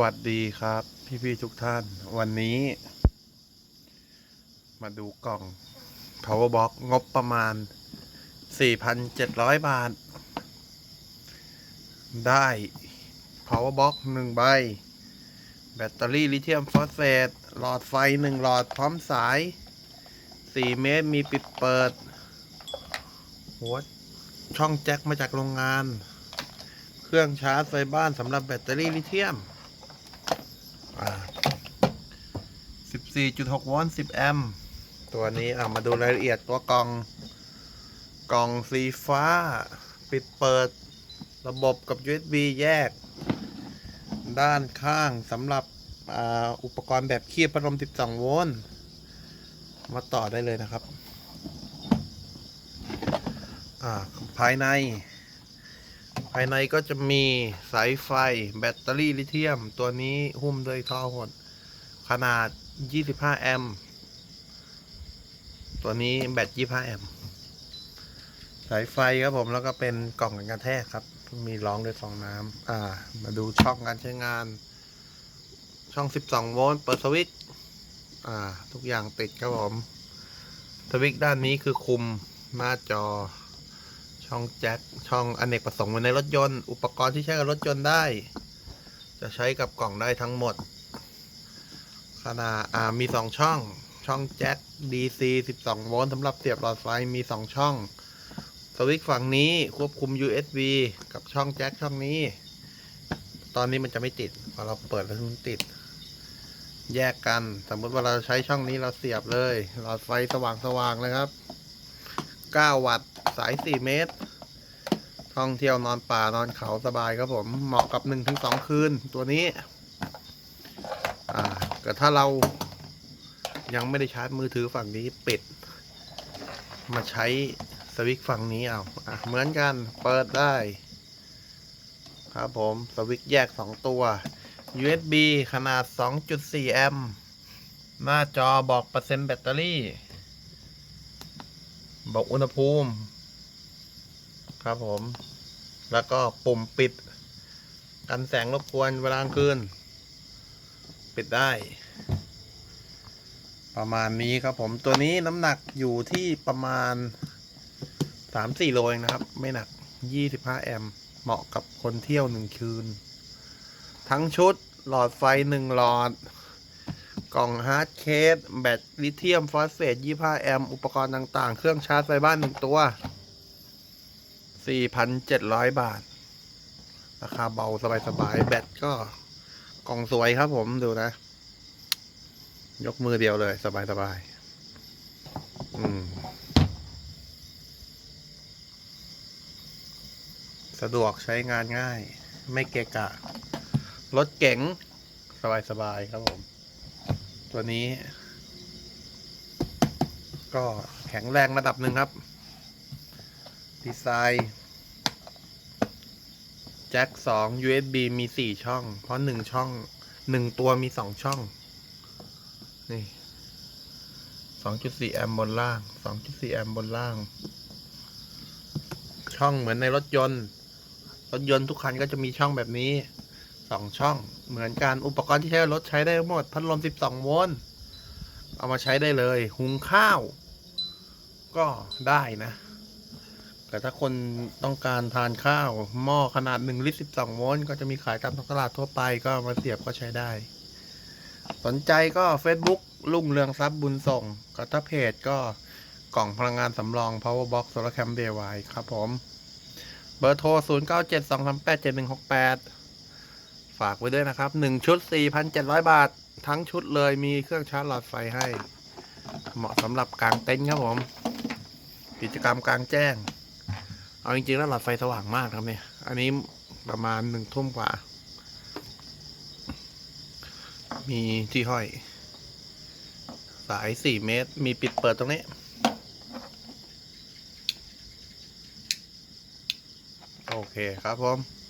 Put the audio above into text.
วัสดีครับพี่ๆทุกท่าน วันนี้ มาดูกล่อง power box งบประมาณ 4,700 บาท ได้ power box 1ใบ แบตเตอรี่ลิเธียมฟอสเฟต หลอดไฟ1หลอดพร้อมสาย 4 เมตรมีปิดเปิด หัวช่องแจ็คมาจากโรงงาน เครื่องชาร์จไฟบ้านสำหรับแบตเตอรี่ลิเธียม อ่า14.6โวลต์10แอมป์ตัวนี้อะมาดูรายละเอียดตัวกล่อง กล่องสีฟ้า ปิดเปิดระบบกับ USB แยก ด้านข้างสำหรับออุปกรณ์แบบคีบพัดลม 12 โวลต์ มาต่อได้เลยนะครับ ภายใน ภายในก็จะมีสายไฟแบตเตอรี่ลิเธียม ตัวนี้หุ้มด้วยท่อหด ขนาด 25 แอมป์ตัวนี้แบต 25 แอมป์สายไฟครับผมแล้วก็เป็นกล่องกันกระแทกครับ มีรองด้วยฟองน้ำอ่า มาดูช่องการใช้งาน ช่อง 12 โวลต์เปิดสวิตช์อ่า ทุกอย่างติดครับผมสวิตช์ด้านนี้คือคุมหน้าจอ ช่องแจ็คช่องอเนกประสงค์ไว้ในรถยนต์ อุปกรณ์ที่ใช้กับรถยนต์ได้ จะใช้กับกล่องได้ทั้งหมด ขนาดอ่ามีสองช่อง ช่องแจ็ค DC 12 โวลต์สำหรับเสียบหลอดไฟมีสองช่อง สวิตช์ฝั่งนี้ควบคุม USB กับช่องแจ็คช่องนี้ ตอนนี้มันจะไม่ติดพอเราเปิดแล้วมันติด แยกกัน สมมติว่าเราใช้ช่องนี้เราเสียบเลย หลอดไฟสว่างๆเลยครับ 9 วัตต์ สาย 4 เมตร ท่องเที่ยวนอนป่านอนเขาสบายครับผม เหมาะกับ 1-2 คืนตัวนี้ อ่าเกิดถ้าเรายังไม่ได้ชาร์จมือถือฝั่งนี้ปิด มาใช้สวิตช์ฝั่งนี้เอาอะเหมือนกันเปิดได้ ครับผมสวิตช์แยก 2 ตัว USB ขนาด 2.4 แอมป์หน้าจอบอกเปอร์เซ็นต์แบตเตอรี่ บอกอุณหภูมิ ครับผม แล้วก็ปุ่มปิด กันแสงรบกวนเวลากลางคืน ปิดได้ ประมาณนี้ครับผมตัวนี้น้ำหนักอยู่ที่ประมาณ3-4โลเองนะครับ ไม่หนัก25แอมเหมาะกับคนเที่ยวหนึ่งคืน ทั้งชุดหลอดไฟ1หลอด กล่องฮาร์ดเคส แบตลิเธียมฟอสเฟต25แอม อุปกรณ์ต่างๆ เครื่องชาร์จไฟบ้าน1ตัว 4,700 บาท ราคาเบาสบายๆ แบตก็กล่องสวยครับผมดูนะ ยกมือเดียวเลยสบายๆ อืม สะดวกใช้งานง่าย ไม่เกะกะ รถเก๋งสบายๆ ครับผม ตัวนี้ ก็แข็งแรงระดับหนึ่งครับ ดีไซน์แจ็คสอง USB มีสี่ช่อง เพราะหนึ่งช่องหนึ่งตัวมีสองช่อง นี่สองจุดสี่แอมป์บนล่างสองจุดสี่แอมป์บนล่าง ช่องเหมือนในรถยนต์ รถยนต์ทุกคันก็จะมีช่องแบบนี้สองช่อง เหมือนกัน อุปกรณ์ที่ใช้รถใช้ได้ทั้งหมด พัดลมสิบสองโวลต์ เอามาใช้ได้เลย หุงข้าว ก็ได้นะ แต่ถ้าคนต้องการทานข้าว หม้อขนาด1ลิตร12โวลต์ก็จะมีขายตามท้องตลาดทั่วไปก็มาเสียบก็ใช้ได้ สนใจก็ Facebook ลุ่งเรืองทรัพย์บุญส่งก็ถ้าเพจก็กล่องพลังงานสำรอง Power Box Solar Cam DIY ครับผม เบอร์โทร 0972387168 ฝากไว้ด้วยนะครับ 1 ชุด 4,700 บาท ทั้งชุดเลยมีเครื่องชาร์จหลอดไฟให้ เหมาะสำหรับกลางเต็นท์ครับผม กิจกรรมกลางแจ้ง เอาจริงๆแล้วหลอดไฟสว่างมากครับเนี่ย อันนี้ประมาณหนึ่งทุ่มกว่า มีที่ห้อย สายสี่เมตร มีปิดเปิดตรงนี้โอเคครับผม